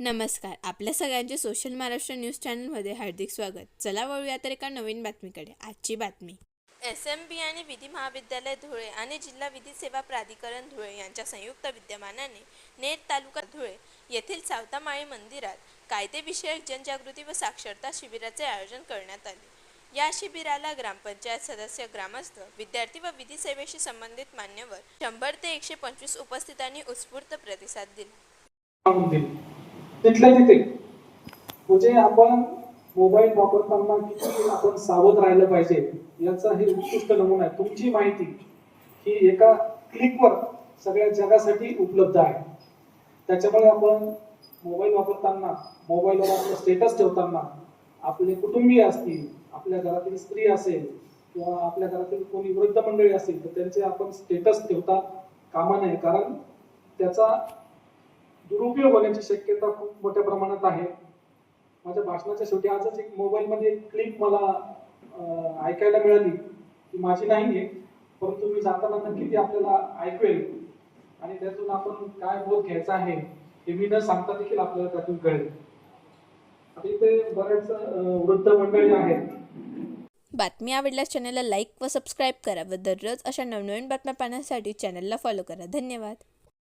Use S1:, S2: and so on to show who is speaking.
S1: नमस्कार. आपल्या सगळ्यांचे सोशल महाराष्ट्र न्यूज चॅनलमध्ये हार्दिक स्वागत. चला वळूया तर एका नवीन बातमीकडे. आजची बातमी. एस एम बी आणि विधी महाविद्यालय धुळे आणि जिल्हा विधी सेवा प्राधिकरण धुळे यांच्या संयुक्त विद्यमानाने नेर तालुका धुळे येथील सावतामाळी मंदिरात कायदेविषयक जनजागृती व साक्षरता शिबिराचे आयोजन करण्यात आले. या शिबिराला ग्रामपंचायत सदस्य ग्रामस्थ विद्यार्थी व विधी सेवेशी संबंधित मान्यवर शंभर ते एकशे पंचवीस उपस्थितांनी उत्स्फूर्त प्रतिसाद दिला.
S2: तिथल्या तिथे. म्हणजे आपण मोबाईल वापरताना किती आपण सावध राहिलं पाहिजे याचा हे उत्कृष्ट नमुना आहे. तुमची माहिती ही एका क्लिकवर सगळ्या जगासाठी उपलब्ध आहे. त्याच्यामुळे आपण मोबाईल वापरताना मोबाईलवर आपलं स्टेटस ठेवताना आपले कुटुंबीय असतील आपल्या घरातील स्त्री असेल किंवा आपल्या घरातील कोणी वृद्ध मंडळी असेल तर त्यांचे आपण स्टेटस ठेवता कामा नये. कारण त्याचा दुरुपयोग होण्याची शक्यता खूप मोठ्या प्रमाणात आहे. माझ्या भाषणाच्या शेवटी आजच एक मोबाईलमध्ये एक क्लिप मला ऐकायला मिळाली. ती माझी नाही आहे परंतु मी जाताना नक्की ती आपल्याला ऐकवेल. आणि त्यातून आपण काय बोध घ्यायचा आहे हे मी न सांगता देखील आपल्याला त्यातून कळेल. आता इथे बरेच वृद्ध मंडळी आहेत.
S1: बातमी आवडल्यास चॅनलला लाईक व सबस्क्राईब करा व दररोज अशा नवनवीन बातम्या पाहण्यासाठी चॅनलला फॉलो करा. धन्यवाद.